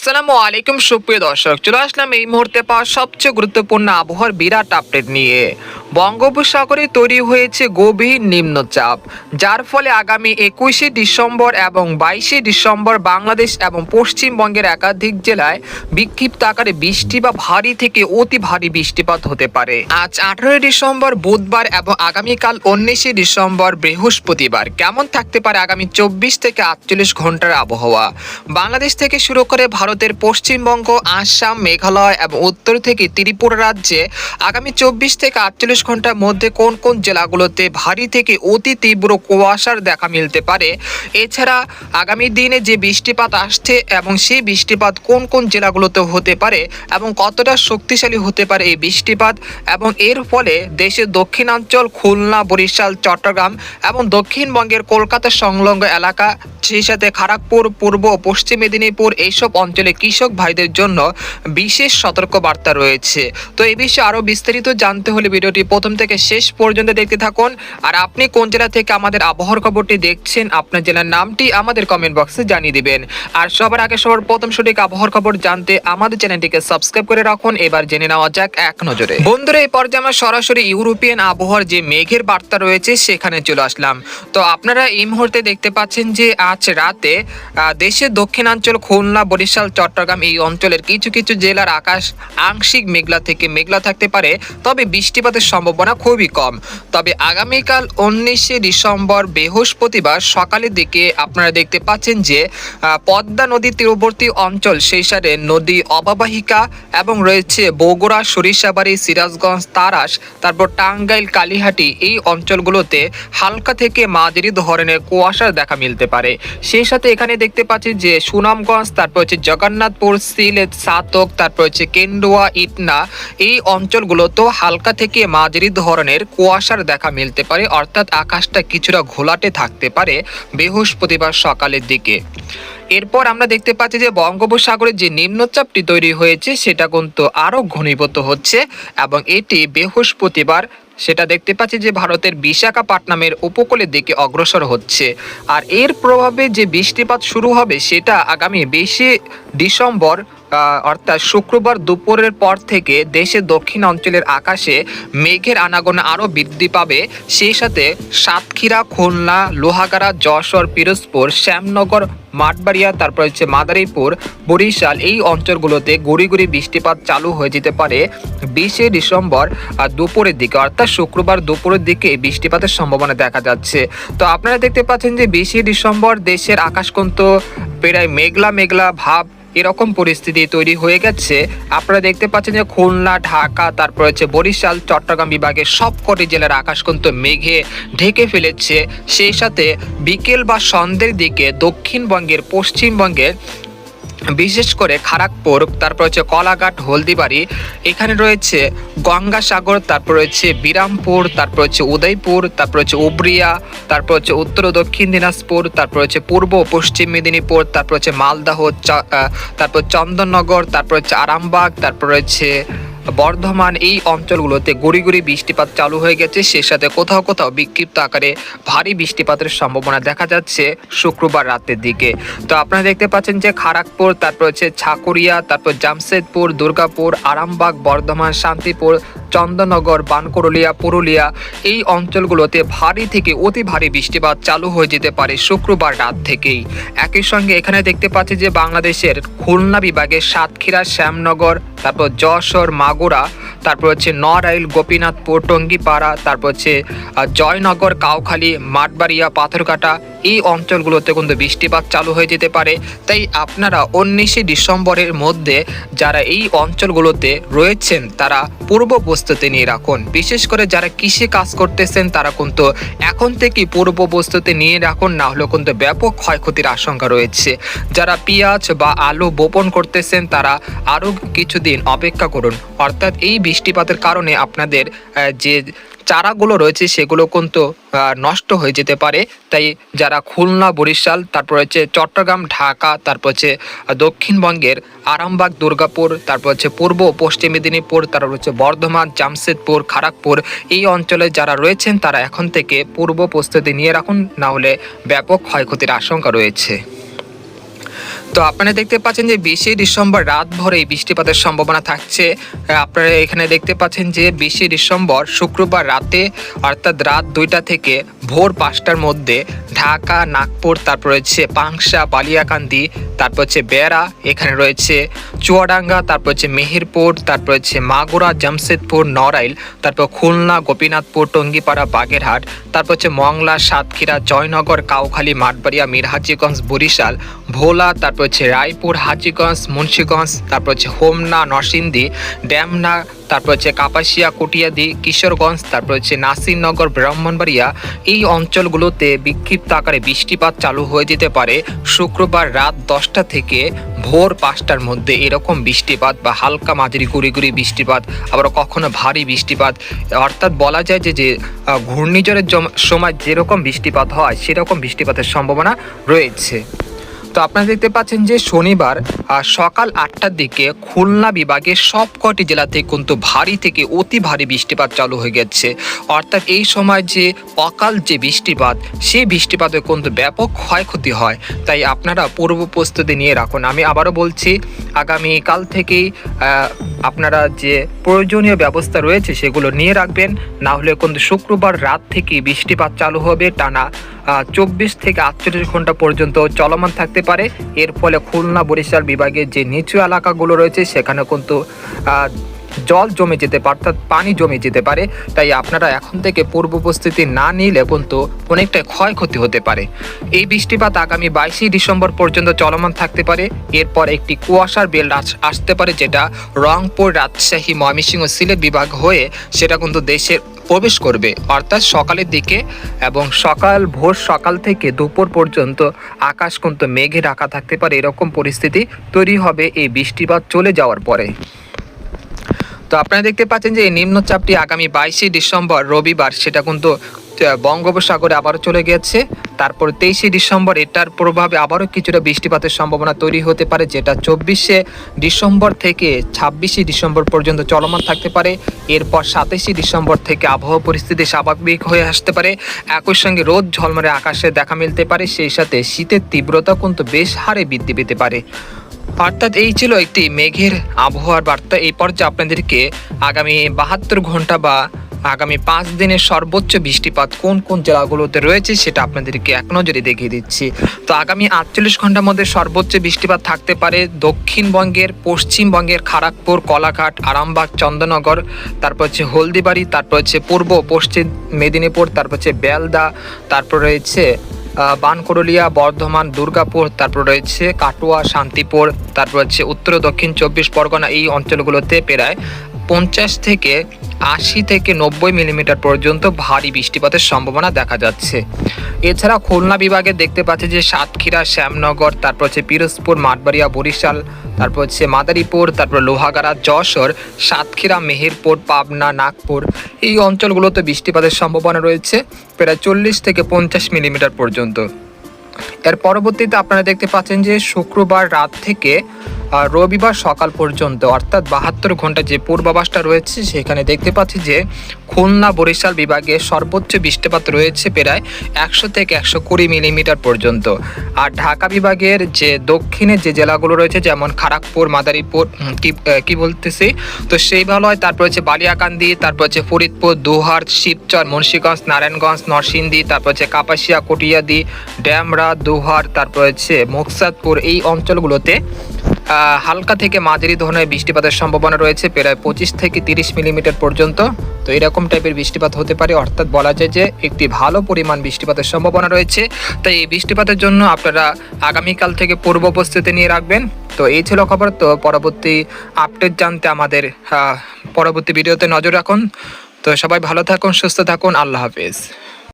আসসালামু আলাইকুম, সুপ্রিয় দর্শক। চলে আসলাম এই মুহূর্তে পাওয়া সবচেয়ে গুরুত্বপূর্ণ আবহাওয়ার বিরাট আপডেট নিয়ে। বঙ্গোপসাগরে তৈরি হয়েছে গভীর নিম্নচাপ, যার ফলে আগামী একুশে ডিসেম্বর এবং বাইশে ডিসেম্বর বাংলাদেশ এবং পশ্চিমবঙ্গের একাধিক জেলায় বিক্ষিপ্ত আকারে বৃষ্টি বা ভারী থেকে অতি ভারী বৃষ্টিপাত হতে পারে। আজ আঠারোই ডিসেম্বর বুধবার এবং আগামীকাল উনিশে ডিসেম্বর বৃহস্পতিবার। কেমন থাকতে পারে আগামী চব্বিশ থেকে আটচল্লিশ ঘণ্টার আবহাওয়া? বাংলাদেশ থেকে শুরু করে ভারতের পশ্চিমবঙ্গ, আসাম, মেঘালয় এবং উত্তর থেকে ত্রিপুরা রাজ্যে আগামী চব্বিশ থেকে আটচল্লিশ ঘণ্টার মধ্যে কোন কোন জেলাগুলোতে ভারী থেকে অতি তীব্র কুয়াশার দেখা মিলতে পারে? এছাড়া আগামী দিনে যে বৃষ্টিপাত আসছে এবং সেই বৃষ্টিপাত কোন কোন জেলাগুলোতে হতে পারে এবং কতটা শক্তিশালী হতে পারে এই বৃষ্টিপাত? এবং এর ফলে দেশের দক্ষিণাঞ্চল, খুলনা, বরিশাল, চট্টগ্রাম এবং দক্ষিণবঙ্গের কলকাতা সংলগ্ন এলাকা, সেই সাথে খড়গপুর পূর্ব পশ্চিম মেদিনীপুর, এইসব অঞ্চলে কৃষক ভাইদের জন্য বিশেষ সতর্ক বার্তা রয়েছে। তো এই বিষয়ে আরও বিস্তারিত জানতে হলে ভিডিওটি প্রথম থেকে শেষ পর্যন্ত দেখতে থাকুন। আর আপনি কোন জেলা থেকে আমাদের আবহাওয়ার খবরটি দেখছেন, আপনার জেলার নামটি আমাদের কমেন্ট বক্সে জানিয়ে দিবেন। আর সবার আগে সবার প্রথম সঠিক আবহাওয়ার খবর জানতে আমাদের চ্যানেলটিকে সাবস্ক্রাইব করে রাখুন। এবার জেনে নেওয়া যাক এক নজরে। বন্ধুরা, এই পর্যায়ে আমরা সরাসরি ইউরোপিয়ান আবহাওয়ার যে মেঘের বার্তা রয়েছে, সেখানে চলে আসলাম। তো আপনারা এই মুহূর্তে দেখতে পাচ্ছেন যে আজ রাতে দেশের দক্ষিণাঞ্চল খুলনা, বরিশাল চট্টগ্রাম এই অঞ্চলের কিছু কিছু জেলার আকাশ আংশিক মেঘলা থেকে মেঘলা থাকতে পারে, তবে বৃষ্টিপাতের সম্ভাবনা খুবই কম। তবে আগামীকাল উনিশে ডিসেম্বর বৃহস্পতিবার সকালের দিকে আপনারা দেখতে পাচ্ছেন যে পদ্মা নদীর তীরবর্তী অঞ্চল সেই সাথে নদী অববাহিকা এবং রয়েছে বগুড়া, সরিষাবাড়ি, সিরাজগঞ্জ, তারাস, তারপর টাঙ্গাইল, কালীহাটি এই অঞ্চলগুলোতে হালকা থেকে মাঝারি ধরনের কুয়াশার দেখা মিলতে পারে। সেই সাথে এখানে দেখতে পাচ্ছি যে সুনামগঞ্জ, তারপর হচ্ছে জগন্নাথপুর, সিলেট, সাতক, তারপর হচ্ছে কেন্ডুয়া, ইটনা, এই অঞ্চলগুলোতেও হালকা থেকে মাঝারি ধরনের কুয়াশার দেখা মিলতে পারে, অর্থাৎ আকাশটা কিছুটা ঘোলাটে থাকতে পারে বৃহস্পতিবার সকালের দিকে। এরপর আমরা দেখতে পাচ্ছি যে বঙ্গোপসাগরে যে নিম্নচাপটি তৈরি হয়েছে, সেটা কিন্তু আরও ঘনীভূত হচ্ছে এবং এটি বৃহস্পতিবার সেটা দেখতে পাচ্ছি যে ভারতের বিশাখাপাটনামের উপকূলের দিকে অগ্রসর হচ্ছে। আর এর প্রভাবে যে বৃষ্টিপাত শুরু হবে, সেটা আগামী বিশে ডিসেম্বর অর্থাৎ শুক্রবার দুপুরের পর থেকে দেশের দক্ষিণ অঞ্চলের আকাশে মেঘের আনাগোনা আরও বৃদ্ধি পাবে। সেই সাথে সাতক্ষীরা, খুলনা, লোহাগাড়া, যশোর, পিরোজপুর, শ্যামনগর, মাঠবাড়িয়া, তারপর হচ্ছে মাদারীপুর, বরিশাল এই অঞ্চলগুলোতে গুড়ি গুড়ি বৃষ্টিপাত চালু হয়ে যেতে পারে বিশে ডিসেম্বর দুপুরের দিকে। অর্থাৎ শুক্রবার দুপুরের দিকে বৃষ্টিপাতের সম্ভাবনা দেখা যাচ্ছে। তো আপনারা দেখতে পাচ্ছেন যে বিশে ডিসেম্বর দেশের আকাশ কিন্তু প্রায় মেঘলা মেঘলা ভাব এরকম পরিস্থিতি তৈরি হয়ে গেছে। আপনারা দেখতে পাচ্ছেন যে খুলনা, ঢাকা, তারপর হচ্ছে বরিশাল, চট্টগ্রাম বিভাগের সবকটি জেলার আকাশ কিন্তু মেঘে ঢেকে ফেলেছে। সেই সাথে বিকেল বা সন্ধ্যের দিকে দক্ষিণবঙ্গের, পশ্চিমবঙ্গের বিশেষ করে খারাকপুর তারপর হচ্ছে কলাঘাট, হলদিবাড়ি, এখানে রয়েছে গঙ্গাসাগর, তারপর রয়েছে বিরামপুর, তারপর হচ্ছে উদয়পুর, তারপর হচ্ছে উবরিয়া, তারপর হচ্ছে উত্তর ও দক্ষিণ দিনাজপুর, তারপর হচ্ছে পূর্ব পশ্চিম মেদিনীপুর, তারপর হচ্ছে মালদাহ তারপর চন্দননগর, তারপর হচ্ছে আরামবাগ, তারপর রয়েছে বর্ধমান এই অঞ্চলগুলোতে গড়ি গড়ি বৃষ্টিপাত চালু হয়ে গেছে। সে সাথে কোথাও কোথাও বিক্ষিপ্ত আকারে ভারী বৃষ্টিপাতের সম্ভাবনা দেখা যাচ্ছে শুক্রবার রাতের দিকে। তো আপনারা দেখতে পাচ্ছেন যে খড়গপুর তারপর হচ্ছে ছাকুরিয়া তারপর জামশেদপুর, দুর্গাপুর, আরামবাগ, বর্ধমান, শান্তিপুর চন্দননগর, বানকরলিয়া, পুরুলিয়া এই অঞ্চলগুলোতে ভারী থেকে অতি ভারী বৃষ্টিপাত চালু হয়ে যেতে পারে শুক্রবার রাত থেকেই। একই সঙ্গে এখানে দেখতে পাচ্ছি যে বাংলাদেশের খুলনা বিভাগের সাতক্ষীরা, শ্যামনগর, তারপর যশোর, মাগুরা, তারপর হচ্ছে নড়াইল, গোপীনাথপুর, টঙ্গিপাড়া, তারপর হচ্ছে জয়নগর, কাউখালী, মাঠবাড়িয়া পাথরকাটা এই অঞ্চলগুলোতে কিন্তু বৃষ্টিপাত চালু হয়ে যেতে পারে। তাই আপনারা উনিশে ডিসেম্বরের মধ্যে যারা এই অঞ্চলগুলোতে রয়েছেন, তারা পূর্ব প্রস্তুতি নিয়ে রাখুন। বিশেষ করে যারা কৃষি কাজ করতেছেন, তারা কিন্তু এখন থেকে পূর্ব প্রস্তুতি নিয়ে রাখুন, না হলেও কিন্তু ব্যাপক ক্ষয়ক্ষতির আশঙ্কা রয়েছে। যারা পেঁয়াজ বা আলু বপন করতেছেন, তারা আরও কিছুদিন অপেক্ষা করুন। অর্থাৎ এই বৃষ্টিপাতের কারণে আপনাদের যে চারাগুলো রয়েছে, সেগুলো কিন্তু নষ্ট হয়ে যেতে পারে। তাই যারা খুলনা, বরিশাল, তারপর হচ্ছে চট্টগ্রাম, ঢাকা, তারপর হচ্ছে দক্ষিণবঙ্গের আরামবাগ, দুর্গাপুর, তারপর হচ্ছে পূর্ব, পশ্চিম মেদিনীপুর, তারপর হচ্ছে বর্ধমান, জামশেদপুর খড়গপুর এই অঞ্চলে যারা রয়েছেন, তারা এখন থেকে পূর্ব প্রস্তুতি নিয়ে রাখুন, না হলে ব্যাপক ক্ষয়ক্ষতির আশঙ্কা রয়েছে। তো আপনারা দেখতে পাচ্ছেন যে বিশে ডিসেম্বর রাত ভরে বৃষ্টিপাতের সম্ভাবনা থাকছে। আপনারা এখানে দেখতে পাচ্ছেন যে বিশে ডিসেম্বর শুক্রবার রাতে অর্থাৎ রাত দুইটা থেকে ভোর পাঁচটার মধ্যে ঢাকা, নাগপুর, তারপর রয়েছে পাংশা, বালিয়াকান্দি, তারপর হচ্ছে বেড়া, এখানে রয়েছে চুয়াডাঙ্গা, তারপর হচ্ছে মেহেরপুর, তারপর হচ্ছে মাগুরা, জামশেদপুর, নড়াইল, তারপর খুলনা, গোপীনাথপুর, টঙ্গিপাড়া, বাগেরহাট, তারপর হচ্ছে মংলা, সাতক্ষীরা, জয়নগর, কাউখালী, মাঠবাড়িয়া মিরহাজিগঞ্জ বরিশাল, ভোলা, তারপর হচ্ছে রায়পুর, হাজিগঞ্জ, মুন্সীগঞ্জ, তারপর হচ্ছে হোমনা, নরসিংদী, ড্যামনা, তারপর হচ্ছে কাপাসিয়া, কুটিয়াদি, কিশোরগঞ্জ, তারপর হচ্ছে নাসিরনগর, ব্রাহ্মণবাড়িয়া, এই অঞ্চলগুলোতে বিক্ষিপ্ত আকারে বৃষ্টিপাত চালু হয়ে যেতে পারে শুক্রবার রাত দশটা থেকে ভোর পাঁচটার মধ্যে এরকম বৃষ্টিপাত বা হালকা মাঝারি গুড়ি গুড়ি বৃষ্টিপাত, আবার কখনো ভারী বৃষ্টিপাত। অর্থাৎ বলা যায় যে যে ঘূর্ণিঝড়ের সময় যেরকম বৃষ্টিপাত হয়, সেরকম বৃষ্টিপাতের সম্ভাবনা রয়েছে। তো আপনারা দেখতে পাচ্ছেন যে শনিবার সকাল আটটার দিকে খুলনা বিভাগের সব কটি জেলাতে কিন্তু ভারী থেকে অতি ভারী বৃষ্টিপাত চালু হয়ে গেছে। অর্থাৎ এই সময় যে অকাল যে বৃষ্টিপাত, সেই বৃষ্টিপাতে কিন্তু ব্যাপক ক্ষয়ক্ষতি হয়। তাই আপনারা পূর্ব প্রস্তুতি নিয়ে রাখুন। আমি আবারও বলছি, আগামীকাল থেকেই আপনারা যে প্রয়োজনীয় ব্যবস্থা রয়েছে সেগুলো নিয়ে রাখবেন। না হলে কিন্তু শুক্রবার রাত থেকে বৃষ্টিপাত চালু হবে টানা চব্বিশ থেকে আটচল্লিশ ঘণ্টা পর্যন্ত চলমান থাকতে পারে। এর ফলে খুলনা, বরিশাল বিভাগের যে নিচু এলাকাগুলো রয়েছে, সেখানে কিন্তু জল জমে যেতে পারে অর্থাৎ পানি জমে যেতে পারে। তাই আপনারা এখন থেকে পূর্ব উপস্থিতি না নিলে কিন্তু অনেকটাই ক্ষয়ক্ষতি হতে পারে। এই বৃষ্টিপাত আগামী বাইশে ডিসেম্বর পর্যন্ত চলমান থাকতে পারে। এরপর একটি কুয়াশার বেল্ট আস- আসতে পারে, যেটা রংপুর, রাজশাহী, ময়মনসিংহ সিলেট বিভাগ হয়ে সেটা কিন্তু দেশের প্রবেশ করবে। অর্থাৎ সকালের দিকে এবং সকাল, ভোর সকাল থেকে দুপুর পর্যন্ত আকাশ কিন্তু মেঘে ঢাকা থাকতে পারে। এরকম পরিস্থিতি তৈরি হবে এই বৃষ্টিপাত চলে যাওয়ার পরে। তো আপনারা দেখতে পাচ্ছেন যে এই নিম্নচাপটি আগামী বাইশে ডিসেম্বর রবিবার, সেটা কিন্তু বঙ্গোপসাগরে আবারও চলে গেছে তারপর তেইশে ডিসেম্বর এটার প্রভাবে আবারও কিছুটা বৃষ্টিপাতের সম্ভাবনা তৈরি হতে পারে, যেটা চব্বিশে ডিসেম্বর থেকে ছাব্বিশে ডিসেম্বর পর্যন্ত চলমান থাকতে পারে। এরপর সাতাশে ডিসেম্বর থেকে আবহাওয়া পরিস্থিতি স্বাভাবিক হয়ে আসতে পারে। একই সঙ্গে রোদ ঝলমলে আকাশে দেখা মিলতে পারে, সেই সাথে শীতের তীব্রতা কিন্তু বেশ হারে বৃদ্ধি পেতে পারে। অর্থাৎ এই ছিল একটি মেঘের আবহাওয়ার বার্তা। এই পর্যায়ে আপনাদেরকে আগামী বাহাত্তর ঘণ্টা বা আগামী পাঁচ দিনের সর্বোচ্চ বৃষ্টিপাত কোন কোন জেলাগুলোতে রয়েছে সেটা আপনাদেরকে এক নজরে দেখিয়ে দিচ্ছি। তো আগামী আটচল্লিশ ঘণ্টার মধ্যে সর্বোচ্চ বৃষ্টিপাত থাকতে পারে দক্ষিণবঙ্গের, পশ্চিমবঙ্গের খড়গপুর কলাঘাট, আরামবাগ চন্দ্রনগর তারপর হচ্ছে হলদিবাড়ি, তারপর হচ্ছে পূর্ব, পশ্চিম মেদিনীপুর, তারপর হচ্ছে বেলদা, তারপর রয়েছে বানকরলিয়া বর্ধমান, দুর্গাপুর, তারপর রয়েছে কাটোয়া, শান্তিপুর, তারপর হচ্ছে উত্তর, দক্ষিণ, চব্বিশ পরগনা এই অঞ্চলগুলোতে প্রায় পঞ্চাশ থেকে আশি থেকে নব্বই মিলিমিটার পর্যন্ত ভারী বৃষ্টিপাতের সম্ভাবনা দেখা যাচ্ছে। এছাড়া খুলনা বিভাগে দেখতে পাচ্ছি যে সাতক্ষীরা, শ্যামনগর, তারপর হচ্ছে পিরোজপুর, মাঠবাড়িয়া, বরিশাল, তারপর হচ্ছে মাদারীপুর, তারপর লোহাগাড়া, যশোর, সাতক্ষীরা, মেহেরপুর, পাবনা, নাগপুর এই অঞ্চলগুলোতে বৃষ্টিপাতের সম্ভাবনা রয়েছে প্রায় চল্লিশ থেকে পঞ্চাশ মিলিমিটার পর্যন্ত। এর পরবর্তীতে আপনারা দেখতে পাচ্ছেন যে শুক্রবার রাত থেকে রবিবার সকাল পর্যন্ত, অর্থাৎ বাহাত্তর ঘণ্টা যে পূর্বাভাসটা রয়েছে, সেখানে দেখতে পাচ্ছি যে খুলনা বরিশাল বিভাগে সর্বোচ্চ বৃষ্টিপাত রয়েছে প্রায় একশো থেকে একশো কুড়ি মিলিমিটার পর্যন্ত। আর ঢাকা বিভাগের যে দক্ষিণে যে জেলাগুলো রয়েছে, যেমন খড়গপুর মাদারীপুর কি বলতেছি? তো সেই ভালো হয় তারপর হচ্ছে বালিয়াকান্দি, তারপর হচ্ছে ফরিদপুর দুহার শিবচর, মুন্সীগঞ্জ, নারায়ণগঞ্জ, নরসিংদী, তারপর হচ্ছে কাপাসিয়া, কটিয়াদি, ড্যামরা দুহার তারপর হচ্ছে মুকসাদপুর, এই অঞ্চলগুলোতে হালকা থেকে মাঝারি ধরনের বৃষ্টিপাতের সম্ভাবনা রয়েছে, প্রায় পঁচিশ থেকে তিরিশ মিলিমিটার পর্যন্ত। তো এরকম টাইপের বৃষ্টিপাত হতে পারে, অর্থাৎ বলা যায় যে একটি ভালো পরিমাণ বৃষ্টিপাতের সম্ভাবনা রয়েছে। তাই এই বৃষ্টিপাতের জন্য আপনারা আগামীকাল থেকে পূর্ব উপস্থিতি নিয়ে রাখবেন। তো এই ছিল খবর, তো পরবর্তী আপডেট জানতে আমাদের পরবর্তী ভিডিওতে নজর রাখুন। তো সবাই ভালো থাকুন, সুস্থ থাকুন, আল্লাহ হাফিজ।